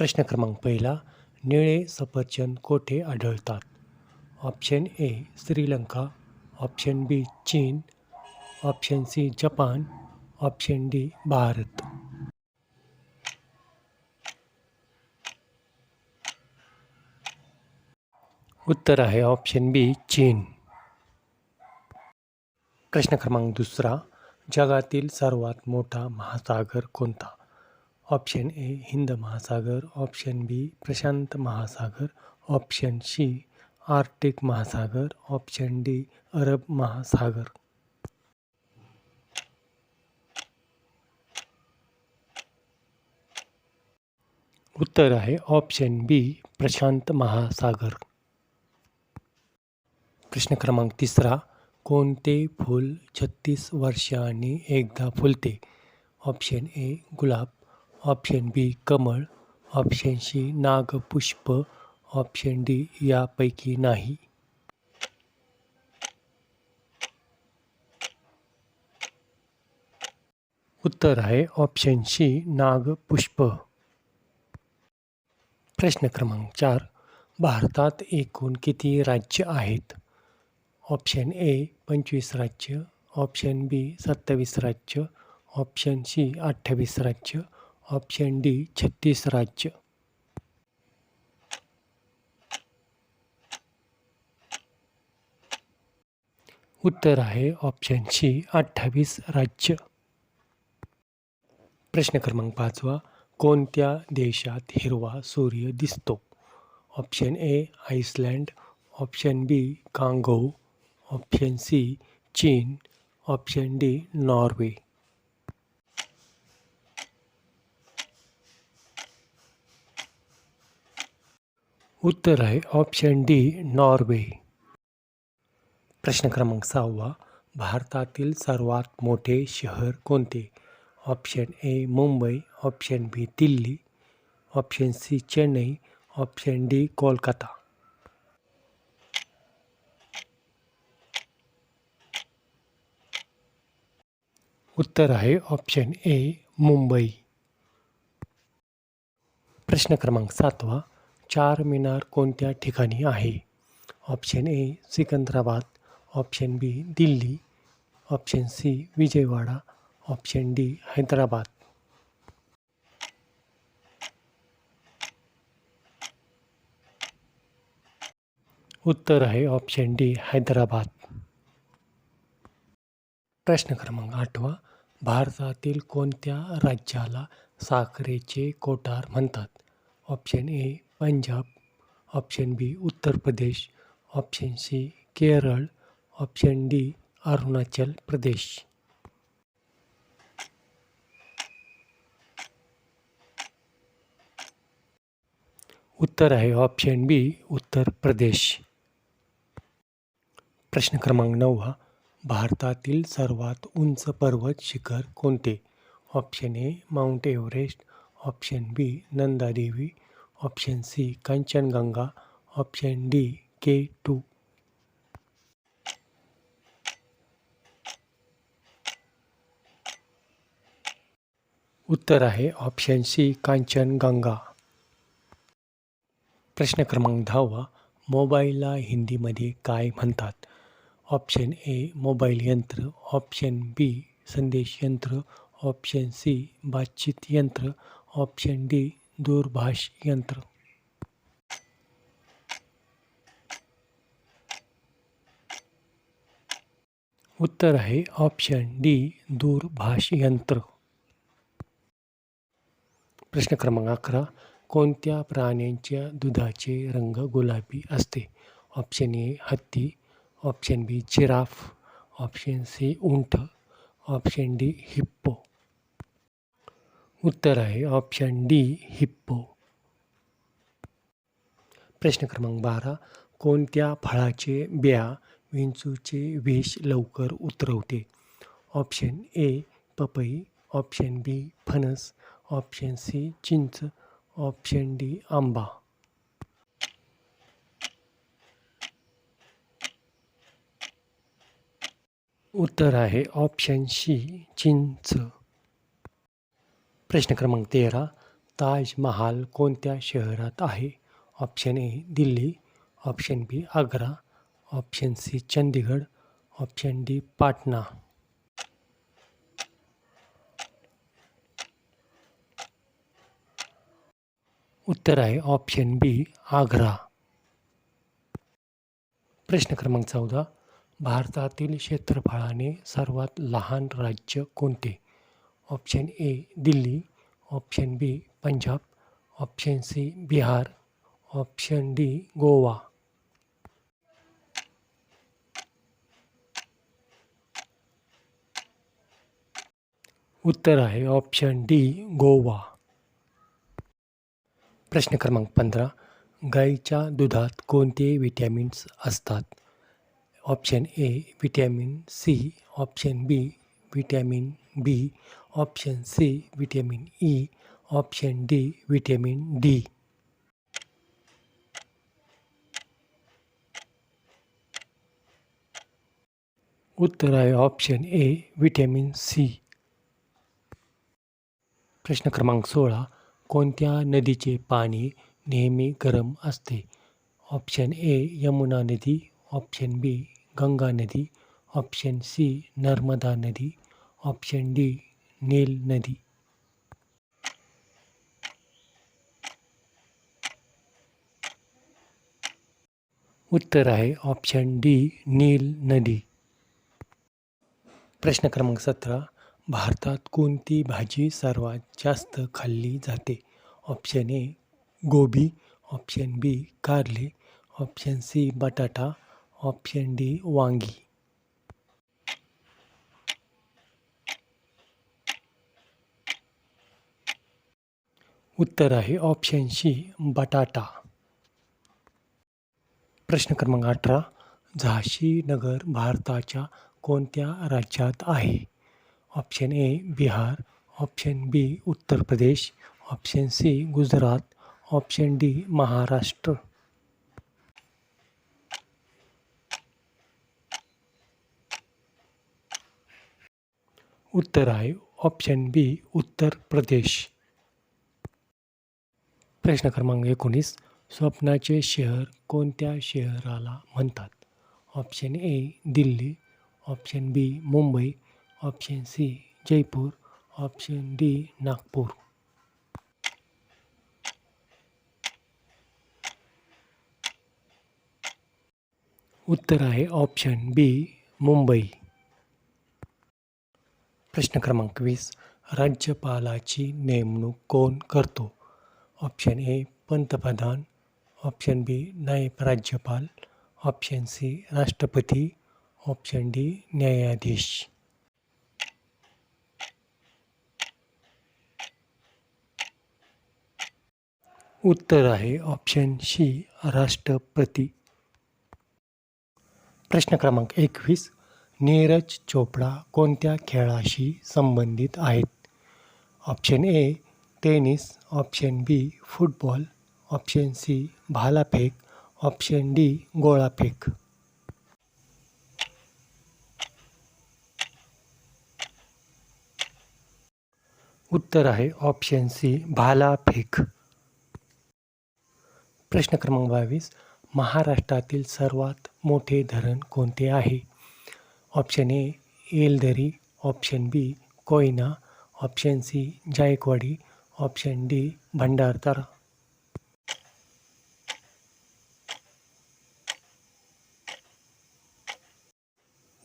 प्रश्न क्रमांक पहिला, निळे सफरचंद कोठे आढळतात? Option A Sri Lanka. Option B चीन. Option C Japan. Option D Bharat. उत्तर आहे ऑप्शन बी चीन. प्रश्न क्रमांक दुसरा, जगातील सर्वात मोठा महासागर कोणता? ऑप्शन ए हिंद महासागर, ऑप्शन बी प्रशांत महासागर, ऑप्शन सी आर्टिक महासागर, ऑप्शन डी अरब महासागर। उत्तर आहे ऑप्शन बी प्रशांत महासागर। प्रश्न क्रमांक तिसरा, कोणते फूल छत्तीस वर्षांनी एकदा फुलते? ऑप्शन ए गुलाब ऑप्शन बी कमळ ऑप्शन सी नागपुष्प ऑप्शन डी यापैकी नाही. उत्तर आहे ऑप्शन सी नागपुष्प. प्रश्न क्रमांक चार भारतात एकूण किती राज्य आहेत? ऑप्शन ए पंचवीस राज्य ऑप्शन बी सत्तावीस राज्य ऑप्शन सी अठ्ठावीस राज्य ऑप्शन डी, छत्तीस राज्य। उत्तर आहे ऑप्शन सी, अठ्ठावीस राज्य। प्रश्न क्रमांक पाचवा, कोणत्या देशात हिरवा सूर्य दिसतो? Option A Iceland option B, Congo. Option C, चीन। Option D, Norway. उत्तर आहे ऑप्शन डी, नॉर्वे। प्रश्न क्रमांक सहावा भारतातील सर्वात मोठे शहर कोणते? Option A, Mumbai, option B, Delhi, option C, Chennai, option D, Kolkata. उत्तर आहे ऑप्शन ए, मुंबई। प्रश्न क्रमांक सातवा चार मिनार कोणत्या ठिकाणी आहे? Option A Secunderabad. Option B Delhi. Option C Vijayawada. Option D Hyderabad. उत्तर आहे ऑप्शन डी हैदराबाद. प्रश्न क्रमांक आठवा. भारतातील कोणत्या राज्याला साखरेचे कोठार म्हणतात? Option A Punjab option B Uttar Pradesh option C Kerala option D Arunachal Pradesh. उत्तर आहे ऑप्शन बी उत्तर प्रदेश. प्रश्न क्रमांक नववा भारतातील सर्वात उंच पर्वत शिखर कोणते? Option A Mount Everest option B Nandadevi option C Kanchenjunga option D K two. उत्तर आहे ऑप्शन सी कांचनगंगा प्रश्न क्रमांक दहावा, मोबाईलला हिंदीमध्ये काय म्हणतात? ऑप्शन ए मोबाईल यंत्र, ऑप्शन बी संदेश यंत्र, ऑप्शन सी बातचीत यंत्र, ऑप्शन डी दूरभाष यंत्र। उत्तर है ऑप्शन डी दूरभाष यंत्र। प्रश्न क्रमांक अकरा, कोणत्या प्राण्यांच्या दुधाचे रंग गुलाबी असते? ऑप्शन ए हत्ती. Option B giraffe. Option C उंट ऑप्शन डी हिप्पो उत्तर आहे ऑप्शन डी, हिप्पो। प्रश्न क्रमांक बारा, कोणत्या फळाचे ब्या विंचूचे विष लवकर उतरवते? ऑप्शन ए, पपई. ऑप्शन बी, फणस. ऑप्शन सी, चिंच. ऑप्शन डी, आंबा. उत्तर आहे ऑप्शन सी, चिंच. प्रश्न क्रमांक तेरा ताजमहाल कोणत्या शहरात आहे? Option A Delhi. Option B Agra. Option C Chandigarh option D Patna. उत्तर आहे ऑप्शन बी आग्रा. प्रश्न क्रमांक चौदा भारतातील क्षेत्रफळाने सर्वात लहान राज्य कोणते? Option A Delhi, option B Punjab, option C Bihar, option D Goa. उत्तर आहे ऑप्शन डी गोवा। प्रश्न क्रमांक पंधरा, गाईच्या दुधात कोणते विटॅमिन्स असतात? Option A vitamin C, option B vitamin B option C vitamin E option D vitamin D उत्तर आहे option A vitamin सी प्रश्न क्रमांक सोळा कोणत्या नदीचे पाणी नेहमी गरम असते? ऑप्शन ए यमुना नदी. ऑप्शन बी गंगा नदी. ऑप्शन सी नर्मदा नदी. ऑप्शन डी, नील नदी। उत्तर आहे ऑप्शन डी, नील नदी। प्रश्न क्रमांक सतरा, भारतात कोणती भाजी सर्वात जास्त खाल्ली जाते? ऑप्शन ए, गोबी, ऑप्शन बी, कारले, ऑप्शन सी, बटाटा, ऑप्शन डी, वांगी। उत्तर आहे ऑप्शन सी बटाटा. प्रश्न क्रमांक अठरा झाशी नगर भारताच्या कोणत्या राज्यात आहे? Option A Bihar. Option B Uttar Pradesh. Option C Gujarat. Option D Maharashtra. उत्तर आहे. Option B Uttar Pradesh. प्रश्न क्रमांक एकोणीस स्वप्नाचे शहर कोणत्या शहराला म्हणतात? Option A Delhi option B Mumbai option C Jaipur option D Nagpur. उत्तर आहे ऑप्शन बी मुंबई. प्रश्न क्रमांक वीस राज्यपालाची नेमणूक कोण करतो? ऑप्शन ए पंतप्रधान ऑप्शन बी नायब राज्यपाल ऑप्शन सी राष्ट्रपती ऑप्शन डी न्यायाधीश. उत्तर आहे ऑप्शन सी राष्ट्रपती. प्रश्न क्रमांक एकवीस नीरज चोपडा कोणत्या खेळाशी संबंधित आहेत? Option A tennis, option B football, option C भालाफेक, option D गोळाफेक. उत्तर आहे ऑप्शन सी भालाफेक. प्रश्न क्रमांक बावीस, महाराष्ट्रातील सर्वात मोठे धरण कोणते आहे? Option A Yeldari, option B Koyna, option C Jayakwadi option D Bhandardara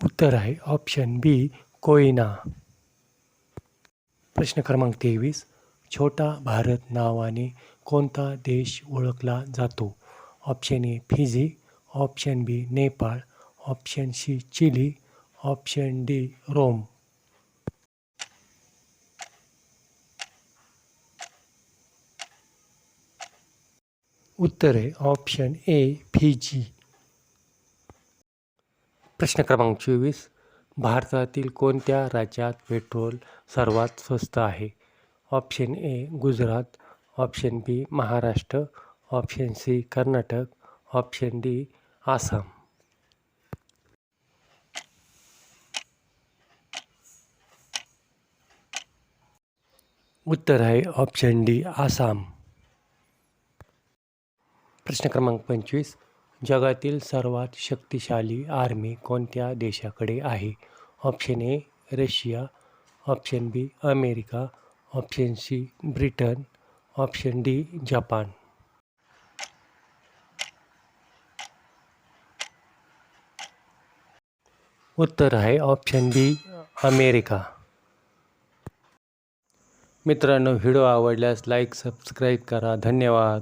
उत्तर आहे ऑप्शन बी, कोयना। प्रश्न क्रमांक तेवीस, छोटा भारत नावाने कोणता देश ओळखला जातो? Option A, Fiji, option B, Nepal, option C, Chile, option D, Rome. उत्तर आहे ऑप्शन ए फिजी प्रश्न क्रमांक चोवीस. भारतातील कोणत्या राज्यात पेट्रोल सर्वात स्वस्त आहे? Option A Gujarat. Option B Maharashtra. Option C Karnataka. Option D Assam. उत्तर आहे ऑप्शन डी आसाम. प्रश्न क्रमांक पंचवीस. जगातील सर्वात शक्तिशाली आर्मी कोणत्या देशाकडे आहे? Option A Russia. Option B America. Option C Britain. Option D Japan. उत्तर आहे ऑप्शन बी अमेरिका. मित्रांनो व्हिडिओ आवडल्यास लाईक सबस्क्राईब करा. धन्यवाद.